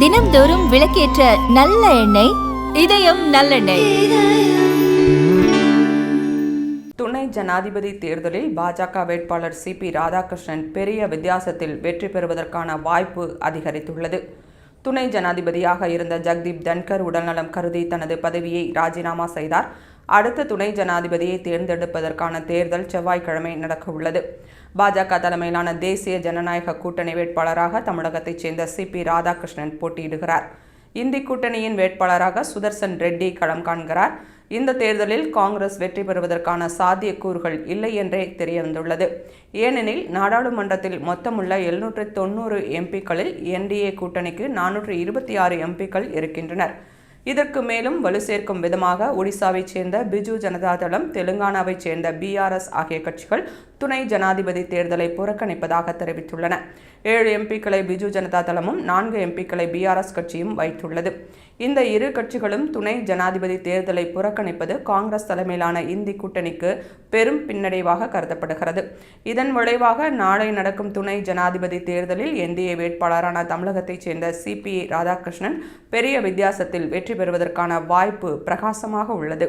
தினம்தோறும் விளக்கேற்ற நல்ல எண்ணெய் இதயம் நல்லெண்ணெய். துணை ஜனாதிபதி தேர்தலில் பாஜக வேட்பாளர் சிபி ராதாகிருஷ்ணன் பெரிய வித்தியாசத்தில் வெற்றி பெறுவதற்கான வாய்ப்பு அதிகரித்துள்ளது. துணை ஜனாதிபதியாக இருந்த ஜக்தீப் தன்கர் உடல்நலம் கருதி தனது பதவியை ராஜினாமா செய்தார். அடுத்த துணை ஜனாதிபதியை தேர்ந்தெடுப்பதற்கான தேர்தல் செவ்வாய்க்கிழமை நடக்கவுள்ளது பாஜக தலைமையிலான தேசிய ஜனநாயக கூட்டணி வேட்பாளராக தமிழகத்தைச் சேர்ந்த சிபி ராதாகிருஷ்ணன் போட்டியிடுகிறார். இந்தி கூட்டணியின் வேட்பாளராக சுதர்சன் ரெட்டி களம் காண்கிறார். இந்த தேர்தலில் காங்கிரஸ் வெற்றி பெறுவதற்கான சாத்தியக்கூறுகள் இல்லை என்றே தெரியவந்துள்ளது. ஏனெனில் நாடாளுமன்றத்தில் மொத்தமுள்ள எழுநூற்று தொண்ணூறு எம்பிக்களில் என்டிஏ கூட்டணிக்கு நானூற்று இருபத்தி ஆறு எம்பிக்கள் இருக்கின்றனர். இதற்கு மேலும் வலு சேர்க்கும் விதமாக ஒடிசாவைச் சேர்ந்த பிஜு ஜனதாதளம் தெலுங்கானாவைச் சேர்ந்த பிஆர்எஸ் ஆகிய கட்சிகள் துணை ஜனாதிபதி தேர்தலை புறக்கணிப்பதாக தெரிவித்துள்ளன. ஏழு எம்பிக்களை பிஜு ஜனதா தளமும் நான்கு எம்பிக்களை பிஆர்எஸ் கட்சியும் வைத்துள்ளது. இந்த இரு கட்சிகளும் துணை ஜனாதிபதி தேர்தலை புறக்கணிப்பது காங்கிரஸ் தலைமையிலான இந்தி கூட்டணிக்கு பெரும் பின்னடைவாக கருதப்படுகிறது. இதன் விளைவாக நாளை நடக்கும் துணை ஜனாதிபதி தேர்தலில் என்டிஏ வேட்பாளரான தமிழகத்தைச் சேர்ந்த சிபி ராதாகிருஷ்ணன் பெரிய வித்தியாசத்தில் வெற்றி பெறுவதற்கான வாய்ப்பு பிரகாசமாக உள்ளது.